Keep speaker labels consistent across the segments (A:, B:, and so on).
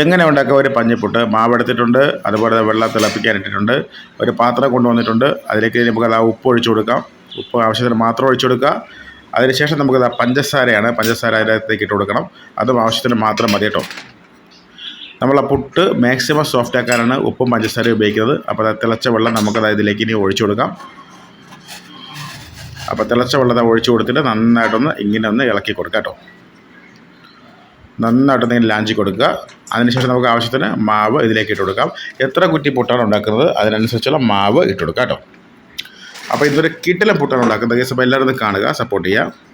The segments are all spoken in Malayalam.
A: എങ്ങനെ ഉണ്ടാക്കുക ഒരു പഞ്ഞിപ്പുട്ട് മാവെടുത്തിട്ടുണ്ട് അതുപോലെ വെള്ളം തിളപ്പിക്കാൻ ഇട്ടിട്ടുണ്ട് ഒരു പാത്രം കൊണ്ടുവന്നിട്ടുണ്ട് അതിലേക്ക് നമുക്ക് ആ ഉപ്പ് ഒഴിച്ചു കൊടുക്കാം. ഉപ്പ് ആവശ്യത്തിന് മാത്രം ഒഴിച്ചു കൊടുക്കുക. അതിനുശേഷം നമുക്കത് പഞ്ചസാരയാണ് പഞ്ചസാര അതിനകത്തേക്ക് ഇട്ട് കൊടുക്കണം. അതും ആവശ്യത്തിന് മാത്രം മതി കേട്ടോ. നമ്മൾ പുട്ട് മാക്സിമം സോഫ്റ്റ് ആക്കാനാണ് ഉപ്പും പഞ്ചസാരയും ഉപയോഗിക്കുന്നത്. അപ്പോൾ അത് തിളച്ച വെള്ളം നമുക്കത് ഇതിലേക്ക് ഇനി ഒഴിച്ചു കൊടുക്കാം. അപ്പോൾ തിളച്ച വെള്ളം ഒഴിച്ചു കൊടുത്തിട്ട് നന്നായിട്ടൊന്ന് ഇങ്ങനെ ഒന്ന് ഇളക്കി കൊടുക്കാം കേട്ടോ. നന്നായിട്ടൊന്ന് ഇങ്ങനെ ലാഞ്ചി കൊടുക്കുക. അതിനുശേഷം നമുക്ക് ആവശ്യത്തിന് മാവ് ഇതിലേക്ക് ഇട്ട് കൊടുക്കാം. എത്ര കുറ്റി പുട്ടാണ് ഉണ്ടാക്കുന്നത്? അതിനനുസരിച്ചുള്ള മാവ് ഇട്ട് കൊടുക്കാം കേട്ടോ. അപ്പോൾ ഇതൊരു കിട്ടിലും പുട്ടാണ് ഉണ്ടാക്കുന്നത്. ഗസ് അപ്പോൾ എല്ലാവരും കാണുക സപ്പോർട്ട് ചെയ്യുക.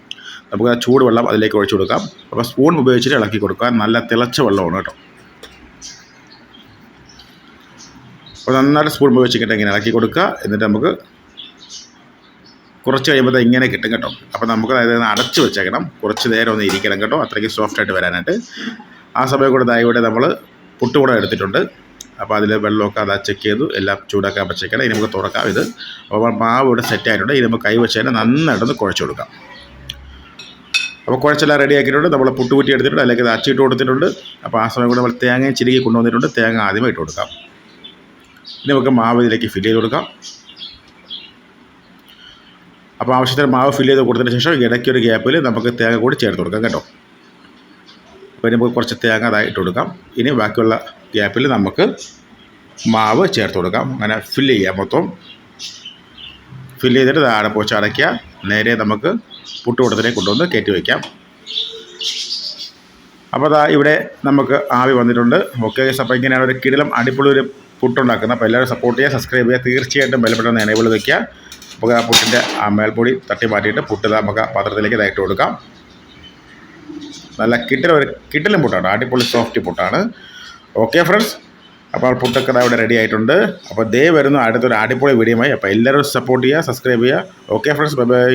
A: നമുക്ക് ആ ചൂടുവെള്ളം അതിലേക്ക് ഒഴിച്ചു കൊടുക്കാം. അപ്പോൾ സ്പൂൺ ഉപയോഗിച്ചിട്ട് ഇളക്കി കൊടുക്കുക. നല്ല തിളച്ച വെള്ളമാണ് കേട്ടോ. അപ്പോൾ നന്നായിട്ട് സ്പൂൺ ഉപയോഗിച്ചിട്ട് ഇങ്ങനെ ഇളക്കി കൊടുക്കുക. എന്നിട്ട് നമുക്ക് കുറച്ച് കഴിയുമ്പോൾ ഇങ്ങനെ കിട്ടും കേട്ടോ. അപ്പോൾ നമുക്ക് അതായത് അടച്ച് വെച്ചേക്കണം. കുറച്ച് നേരം ഒന്ന് ഇരിക്കണം കേട്ടോ. അത്രയ്ക്ക് സോഫ്റ്റ് ആയിട്ട് വരാനായിട്ട്. ആ സമയം കൂടെ ദാ നമ്മൾ പുട്ടുകൂടെ എടുത്തിട്ടുണ്ട്. അപ്പോൾ അതിൽ വെള്ളമൊക്കെ അതാ ചെക്ക് ചെയ്തു. എല്ലാം ചൂടാക്കാൻ വെച്ചേക്കണം ഇനി നമുക്ക് തുറക്കാം ഇത്. അപ്പോൾ മാവ് ഇവിടെ സെറ്റ് ആയിട്ടുണ്ട്. ഇനി നമുക്ക് കൈ വെച്ച് തന്നെ നന്നായിട്ടൊന്ന് കുഴച്ച് കൊടുക്കാം. അപ്പോൾ കുഴച്ചെല്ലാം റെഡി ആക്കിയിട്ടുണ്ട്. നമ്മൾ പുട്ടുകുറ്റി എടുത്തിട്ടുണ്ട്. അല്ലെങ്കിൽ അച്ചിട്ട് കൊടുത്തിട്ടുണ്ട്. അപ്പോൾ ആ സമയം കൂടെ നമ്മൾ തേങ്ങയും ചിരുകി കൊണ്ടുവന്നിട്ടുണ്ട്. തേങ്ങ ആദ്യമേ ഇട്ട് കൊടുക്കാം. ഇനി നമുക്ക് മാവ് ഇതിലേക്ക് ഫില്ല് ചെയ്ത് കൊടുക്കാം. അപ്പോൾ ആവശ്യത്തിന് മാവ് ഫില്ല് ചെയ്ത് കൊടുത്തതിന് ശേഷം ഇടയ്ക്കൊരു ഗ്യാപ്പിൽ നമുക്ക് തേങ്ങ കൂടി ചേർത്ത് കൊടുക്കാം കേട്ടോ. അപ്പോൾ നമുക്ക് കുറച്ച് തേങ്ങ അതായിട്ട് കൊടുക്കാം. ഇനി ബാക്കിയുള്ള ഗ്യാപ്പിൽ നമുക്ക് മാവ് ചേർത്ത് കൊടുക്കാം. അങ്ങനെ ഫില്ല് ചെയ്യാം മൊത്തം. ഫില്ല് ചെയ്തിട്ട് താഴെ പോച്ച് അടയ്ക്കുക. നേരെ നമുക്ക് പുട്ടുകൂടത്തിലേക്ക് കൊണ്ടുവന്ന് കയറ്റി വയ്ക്കാം അപ്പോൾ അതാ ഇവിടെ നമുക്ക് ആവി വന്നിട്ടുണ്ട്. ഓക്കെ അപ്പോൾ ഇങ്ങനെയാണ് ഒരു കിടിലം അടിപൊളി ഒരു പുട്ടുണ്ടാക്കുന്നത്. അപ്പോൾ എല്ലാവരും സപ്പോർട്ട് ചെയ്യുക സബ്സ്ക്രൈബ് ചെയ്യുക. തീർച്ചയായിട്ടും ബലപ്പെട്ടെന്ന് എനേബിൾ വയ്ക്കുക നമുക്ക് ആ പുട്ടിന്റെ ആ മേൽപ്പൊടി തട്ടി മാറ്റിയിട്ട് പുട്ട് നമുക്ക് പാത്രത്തിലേക്ക് ഇതായിട്ട് കൊടുക്കാം. നല്ല കിട്ടൽ ഒരു കിട്ടിലും പുട്ടാണ് അടിപൊളി സോഫ്റ്റ് പുട്ടാണ്. ഓക്കെ ഫ്രണ്ട്സ് അപ്പോൾ പുട്ടൊക്കെ ഇവിടെ റെഡി ആയിട്ടുണ്ട്. അപ്പോൾ ദേ വരുന്നു അടുത്തൊരു അടിപൊളി വീഡിയോയുമായി അപ്പോൾ എല്ലാവരും സപ്പോർട്ട് ചെയ്യുക സബ്സ്ക്രൈബ് ചെയ്യുക. Okay friends bye bye